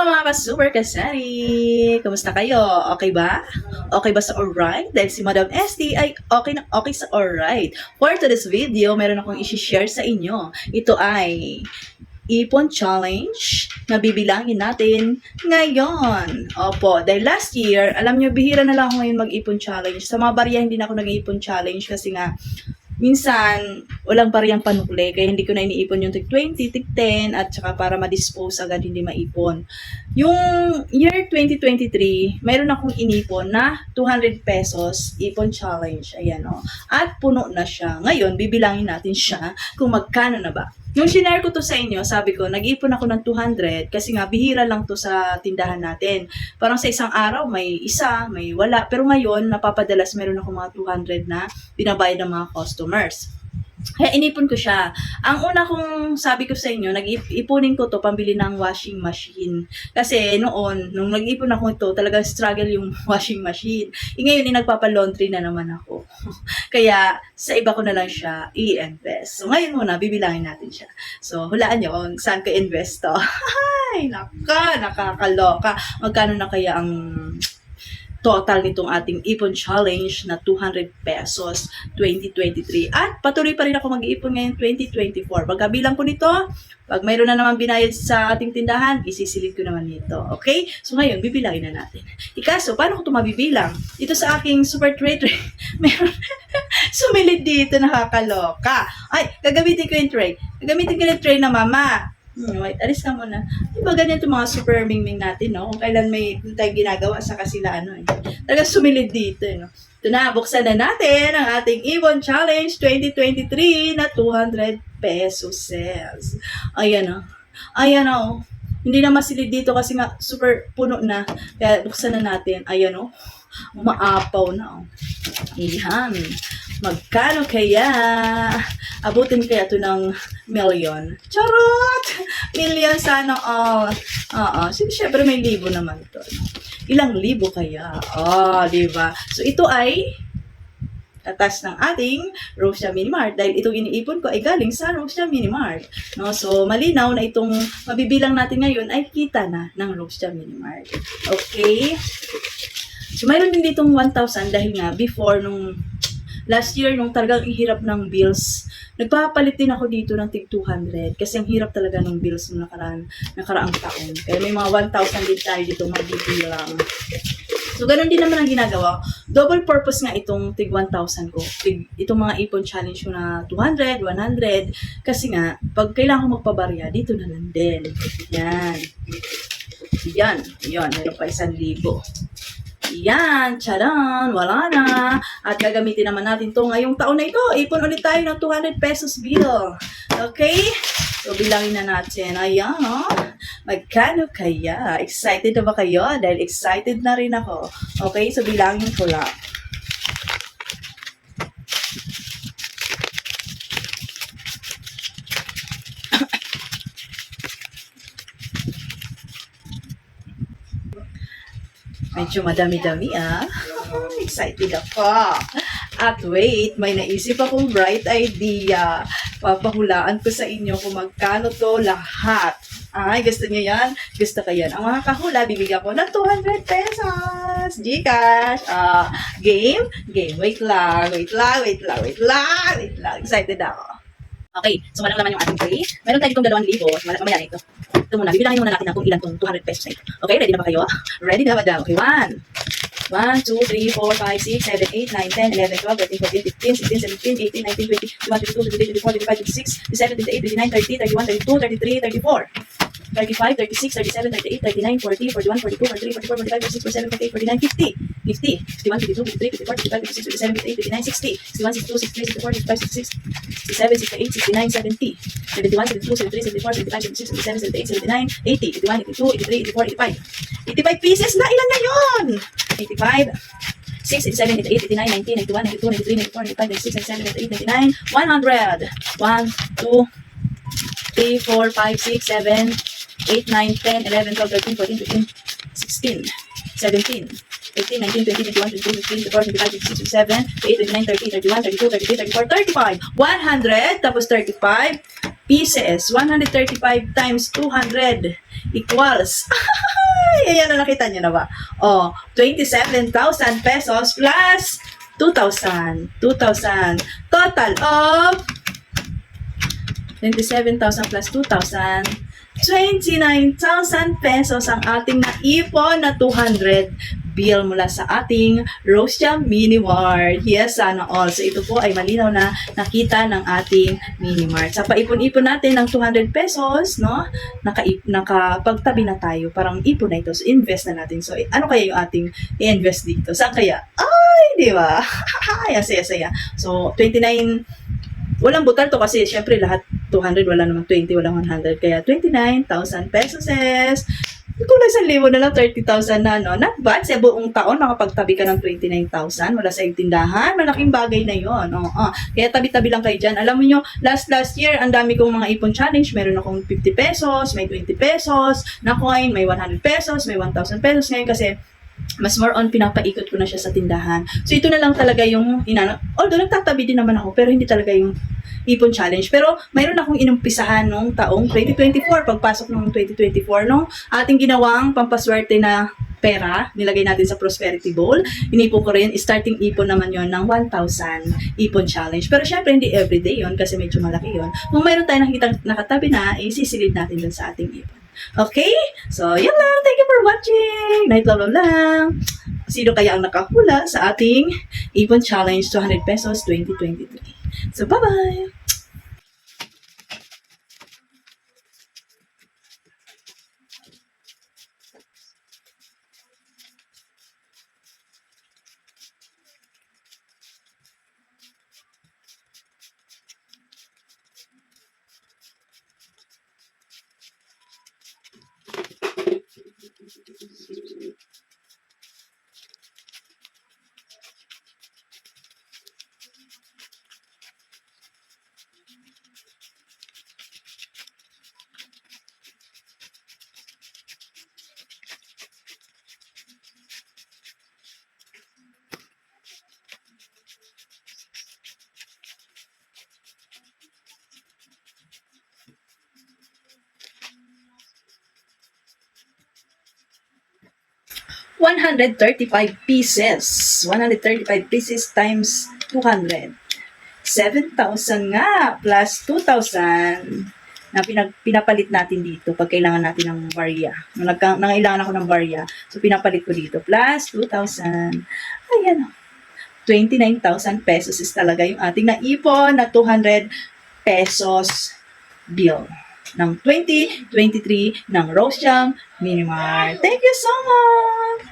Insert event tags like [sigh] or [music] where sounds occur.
mga ka-super kasari! Kamusta kayo? Okay ba? Okay ba sa alright? Dahil si Madam ST ay okay na okay sa alright. For today's video, meron akong isi-share sa inyo. Ito ay Ipon Challenge na bibilangin natin ngayon. Opo, dahil last year, alam nyo, bihira na lang ako ngayon mag-ipon challenge. Sa mga barya, hindi na ako nag-ipon challenge kasi nga, minsan, walang bariyang panukli, kaya hindi ko na iniipon yung tig 20, tig 10, at saka para ma-dispose agad, hindi maipon. Yung year 2023, mayroon akong inipon na 200 pesos ipon challenge. Ayan o. At puno na siya. Ngayon, bibilangin natin siya kung magkano na ba. Yung sinare ko to sa inyo, sabi ko, nag-ipon ako ng 200 kasi nga bihira lang to sa tindahan natin. Parang sa isang araw may isa, may wala. Pero ngayon, napapadalas meron ako mga 200 na binabayad ng mga customers. Kaya inipon ko siya. Ang una kong sabi ko sa inyo, nag-ipunin ko to pambili ng washing machine. Kasi noon, nung nag-ipon ako ito, talagang struggle yung [laughs] washing machine. E ngayon, eh, nagpapalaundry na naman ako. [laughs] Kaya sa iba ko na lang siya i-invest. So ngayon muna, bibilangin natin siya. So hulaan nyo kung saan ko invest to. [laughs] Ay, naka, nakakaloka. Magkano na kaya ang total nitong ating Ipon Challenge na 200 pesos 2023. At patuloy pa rin ako mag-iipon ngayon 2024. Pagkabilang ko nito, pag mayroon na naman binayad sa ating tindahan, isisilid ko naman nito. Okay? So ngayon, bibilangin na natin. Ikaso, paano ko ito mabibilang? Ito sa aking super trade, [laughs] meron [laughs] sumilid dito, nakakaloka. Ay, gagamitin ko yung tray. Gagamitin ko yung tray na mama. Hmm, wait, alis ka muna. Di ba ganyan itong mga super mingming natin, no? Kung kailan may kung ginagawa sa kasila, ano eh. Talaga sumilid dito, eh, no? Ito na, buksan na natin ang ating Ibon Challenge 2023 na 200 pesos sales. Ayan, oh. Ayan, oh. Hindi na masilid dito kasi nga super puno na. Kaya buksan na natin. Ayan, oh. Umaapaw na, oh. Iyan. Magkano kaya? Abutin kaya ito ng million. Charot! Million sana all. Oo. Sige, syempre may libo naman ito. Ilang libo kaya? Oh, di ba? So, ito ay katas ng ating Rosia Minimart dahil itong iniipon ko ay galing sa Rosia Minimart. No? So, malinaw na itong mabibilang natin ngayon ay kita na ng Rosia Minimart. Okay? So, mayroon din ditong 1,000 dahil nga before nung last year nung talagang ihirap ng bills, nagpapalit din ako dito ng tig 200 kasi ang hirap talaga ng bills nung nakaraan, nakaraang taon. Kaya may mga 1,000 din tayo dito mabibilang. So, ganun din naman ang ginagawa. Double purpose nga itong tig 1,000 ko. Tig, itong mga ipon challenge ko na 200, 100. Kasi nga, pag kailangan ko magpabarya, dito na lang din. Yan. Yan. Yan. Meron pa isang libo. Yan, charan, wala na. At gagamitin naman natin to ngayong taon na ito. Ipon ulit tayo ng 200 pesos bill. Okay? So, bilangin na natin. Ayan, oh. Magkano kaya? Excited na ba kayo? Dahil excited na rin ako. Okay? So, bilangin ko lang. Medyo madami-dami ah. [laughs] Excited ako. At wait, may naisip akong bright idea. Papahulaan ko sa inyo kung magkano to lahat. Ay, gusto niyo yan? Gusto ko yan. Ang mga kahula, bibigyan ko ng 200 pesos. Gcash. Ah, game? Game. Wait lang, wait lang, wait lang, wait lang, wait lang. Excited ako. Okay, so walang naman yung ating tray. Meron tayo ditong dalawang libo. Mamaya na ito. Ito muna. Bibilangin muna natin na kung ilan tong 200 pesos na ito. Okay, ready na ba kayo? Ready na ba daw? Okay, one. 1, 2, 3, 4, 5, 6, 7, 8, 9, 10, 11, 12, 13, 14, 15, 16, 17, 18, 19, 20, 21, 22, 23, 24, 25, 26, 27, 28, 29, 30, 31, 32, 33, 34. 35, 36, 37, 38, 39, 40, 41, 42, 43, 44, 45, 46, 47, 48, 49, 50. 50, 51, 52, 53, 54, 55, 56, 57, 58, 59, 60, 61, 62, 63, 64, 65, 66, 67, 68, 69, 70, 71, 72, 73, 74, 75, 76, 77, 78, 79, 80, 81, 82, 83, 84, 85. 85 pieces na, ilan na yun? 85, 6, 87, 88, 89, 90, 91, 92, 93, 94, 95, 96, 97, 98, 99, 100. 1, 2, 3, 4, 5, 6, 7, 8, 9, 10, 11, 12, 13, 14, 15, 16, 17, 18, 19, 20, 21, 22, 23, 24, 25, 26, 27, 28, 29, 30, 31, 32, 33, 34, 35. 100 tapos 35 pieces. 135 times 200 equals Ay, [laughs] ayan na nakita niyo na ba? Oh, 27,000 pesos plus 2,000. 2,000. Total of 27,000 plus 2,000. 29,000 pesos ang ating naipon na 200 bill mula sa ating Rose Jam Mini Mart. Yes, sana all. So ito po ay malinaw na nakita ng ating Mini Mart. Sa paipon-ipon natin ng 200 pesos, no? Naka nakapagtabi na tayo. Parang ipon na ito. So invest na natin. So ano kaya yung ating i-invest dito? Saan kaya? Ay, di ba? [laughs] Ay, saya-saya. So 29 Walang butal to kasi syempre lahat 200, wala namang 20, walang 100. Kaya 29,000 pesos is kung lang 1,000 na lang, 30,000 na, no? Not bad. Sa buong taon, makapagtabi ka ng 29,000. Wala sa tindahan. Malaking bagay na yon. Oh, oh. Kaya tabi-tabi lang kayo dyan. Alam mo nyo, last last year, ang dami kong mga ipon challenge. Meron akong 50 pesos, may 20 pesos, na coin, may 100 pesos, may 1,000 pesos. Ngayon kasi, mas more on pinapaikot ko na siya sa tindahan. So ito na lang talaga yung inano. Although nagtatabi din naman ako, pero hindi talaga yung ipon challenge. Pero mayroon akong inumpisahan nung taong 2024, pagpasok nung 2024, nung ating ginawang pampaswerte na pera, nilagay natin sa Prosperity Bowl. Inipon ko rin, starting ipon naman yon ng 1,000 ipon challenge. Pero syempre, hindi everyday yon kasi medyo malaki yon. Kung mayroon tayong nakita nakatabi na, isisilid natin dun sa ating ipon. Okay? So, yun lang. Thank watching. Love lang. Sino kaya ang nakahula sa ating Ipon Challenge 200 pesos 2023? So, bye-bye! One hundred thirty-five pieces. 135 pieces times 200. 7,000 nga plus 2,000 na pinag, pinapalit natin dito pag kailangan natin ng barya. Nung nagka, nangailangan ako ng barya, so pinapalit ko dito. Plus 2,000. Ayan. 29,000 pesos is talaga yung ating naipon na 200 pesos bill ng 2023 ng Rose Jam Minimart. Thank you so much!